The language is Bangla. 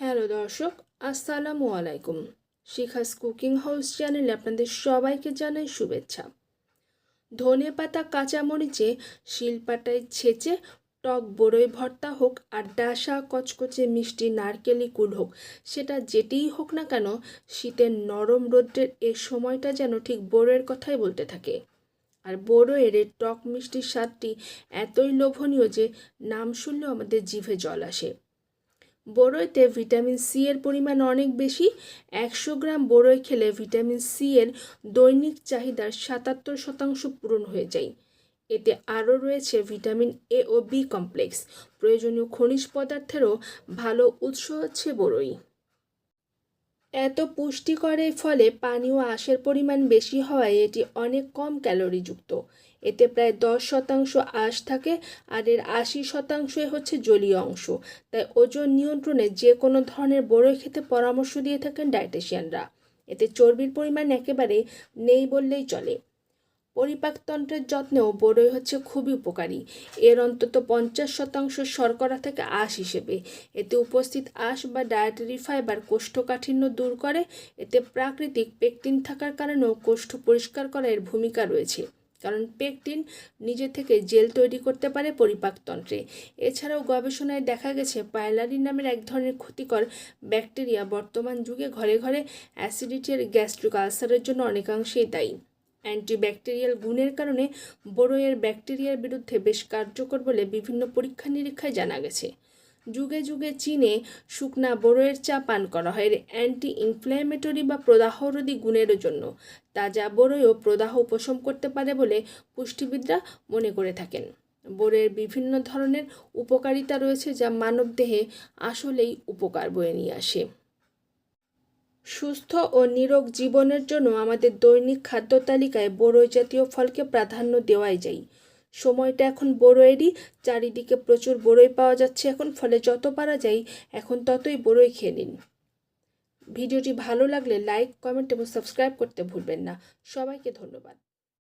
হ্যালো দর্শক, আসসালামু আলাইকুম। শিখাস কুকিং হাউস চ্যানেলে আপনাদের সবাইকে জানাই শুভেচ্ছা। ধনে পাতা, কাঁচামরিচে, শিলপাটায় ছেঁচে, টক বড়ই ভর্তা হোক আর ডাসা, কচকচে মিষ্টি, নারকেলি কুল হোক, সেটা যেটিই হোক না কেন, শীতের নরম রোদ্রের এ সময়টা যেন ঠিক বড়ের কথাই বলতে থাকে। আর বড়োয়ের এই টক মিষ্টির স্বাদটি এতই লোভনীয় যে নাম শুনলেও আমাদের জিভে জল আসে। বড়ইতে ভিটামিন সি এর পরিমাণ অনেক বেশি। একশো গ্রাম বড়ই খেলে ভিটামিন সি এর দৈনিক চাহিদার সাতাত্তর শতাংশ পূরণ হয়ে যায়। এতে আরও রয়েছে ভিটামিন এ ও বি কমপ্লেক্স। প্রয়োজনীয় খনিজ পদার্থেরও ভালো উৎস হচ্ছে বড়ই এত পুষ্টিকর এই ফলে পানি ও আঁশের পরিমাণ বেশি হওয়ায় এটি অনেক কম ক্যালোরিযুক্ত। এতে প্রায় দশ শতাংশ আঁশ থাকে আর এর আশি শতাংশই হচ্ছে জলীয় অংশ। তাই ওজন নিয়ন্ত্রণে যে কোনো ধরনের বড়ই খেতে পরামর্শ দিয়ে থাকেন ডায়েটিশিয়ানরা। এতে চর্বির পরিমাণ একেবারে নেই বললেই চলে। পরিপাকতন্ত্রের যত্নেও বড়ই হচ্ছে খুবই উপকারী। এর অন্তত পঞ্চাশ শতাংশ শর্করা থেকে আঁশ হিসেবে। এতে উপস্থিত আঁশ বা ডায়েটারি ফাইবার কোষ্ঠকাঠিন্য দূর করে। এতে প্রাকৃতিক পেকটিন থাকার কারণেও কোষ্ঠ পরিষ্কার করা এর ভূমিকা রয়েছে। কারণ পেকটিন নিজে থেকে জেল তৈরি করতে পারে পরিপাকতন্ত্রে। এছাড়াও গবেষণায় দেখা গেছে পাইলারি নামের এক ধরনের ক্ষতিকর ব্যাকটেরিয়া বর্তমান যুগে ঘরে ঘরে অ্যাসিডিটি আর গ্যাস্ট্রিক আলসারের জন্য অনেকাংশেই দায়ী। অ্যান্টিব্যাকটেরিয়াল গুণের কারণে বড়ইয়ের ব্যাকটেরিয়ার বিরুদ্ধে বেশ কার্যকর বলে বিভিন্ন পরীক্ষা নিরীক্ষায় জানা গেছে। যুগে যুগে চীনে শুকনা বড়ইয়ের চা পান করা হয়। এর অ্যান্টি ইনফ্ল্যামেটরি বা প্রদাহরোধী গুণের জন্য। তাজা বড়ইও প্রদাহ উপশম করতে পারে বলে পুষ্টিবিদরা মনে করে থাকেন। বড়ের বিভিন্ন ধরনের উপকারিতা রয়েছে যা মানবদেহে আসলেই উপকার বয়ে নিয়ে আসে। সুস্থ ও নিরোগ জীবনের জন্য আমাদের দৈনিক খাদ্য তালিকায় বড়ই জাতীয় ফলকে প্রাধান্য দেওয়াই যায়। সময়টা এখন বড়োয়েরই চারিদিকে প্রচুর বড়ই পাওয়া যাচ্ছে এখন, ফলে যত পারা যায় এখন ততই বড়ই খেয়ে নিন। ভিডিওটি ভালো লাগলে লাইক কমেন্ট এবং সাবস্ক্রাইব করতে ভুলবেন না। সবাইকে ধন্যবাদ।